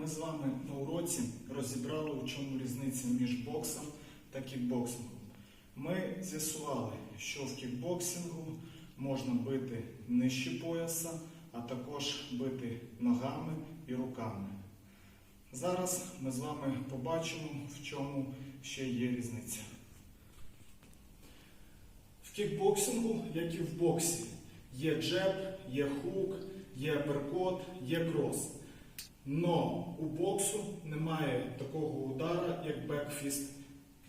Ми з вами на уроці розібрали, у чому різниця між боксом та кікбоксингом. Ми з'ясували, що в кікбоксингу можна бити нижче пояса, а також бити ногами і руками. Зараз ми з вами побачимо, в чому ще є різниця. В кікбоксингу, як і в боксі, є джеб, є хук, є перкот, є крос. Но у боксу немає такого удара, як бекфіст,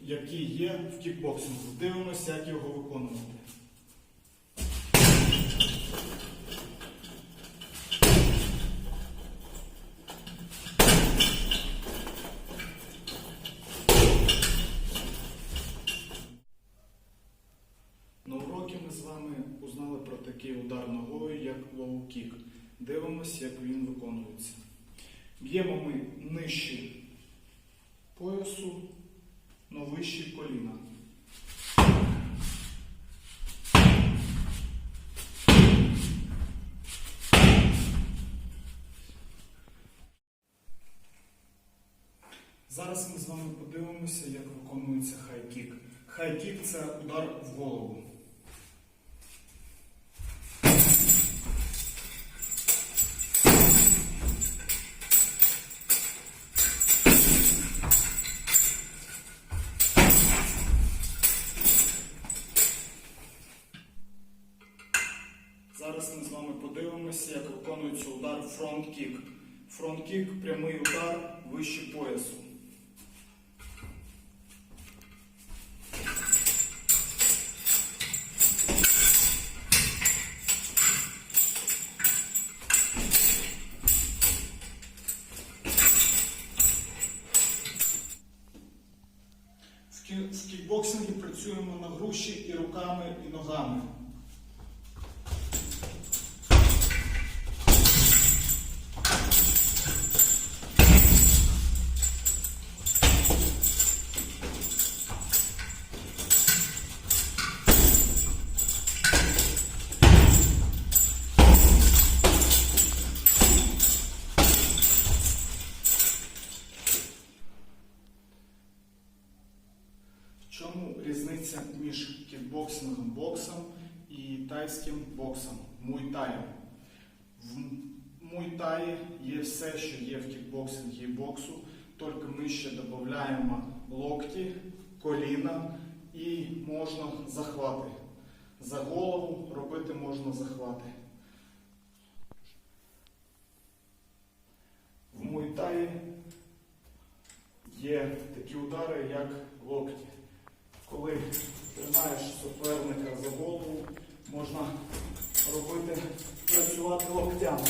який є в кікбоксингу. Дивимося, як його виконувати. На уроці ми з вами узнали про такий удар ногою, як лоу-кік. Дивимося, як він виконується. Б'ємо ми нижче поясу, но вище коліна. Зараз ми з вами подивимося, як виконується хай-кік. Хай-кік це удар в голову. Вами як виконується удар фронт-кік. Фронт-кік прямий удар вище поясу. В кікбоксингі працюємо на груші і руками, і ногами. Чому різниця між кікбоксингом боксом і тайським боксом, муйтаєм? В муйтаї є все, що є в кікбоксингі і боксу, тільки ми ще додаємо локті, коліна і можна захвати. За голову робити можна захвати. В муйтаї є такі удари, як локті. Коли тримаєш суперника за голову, можна робити працювати локтями.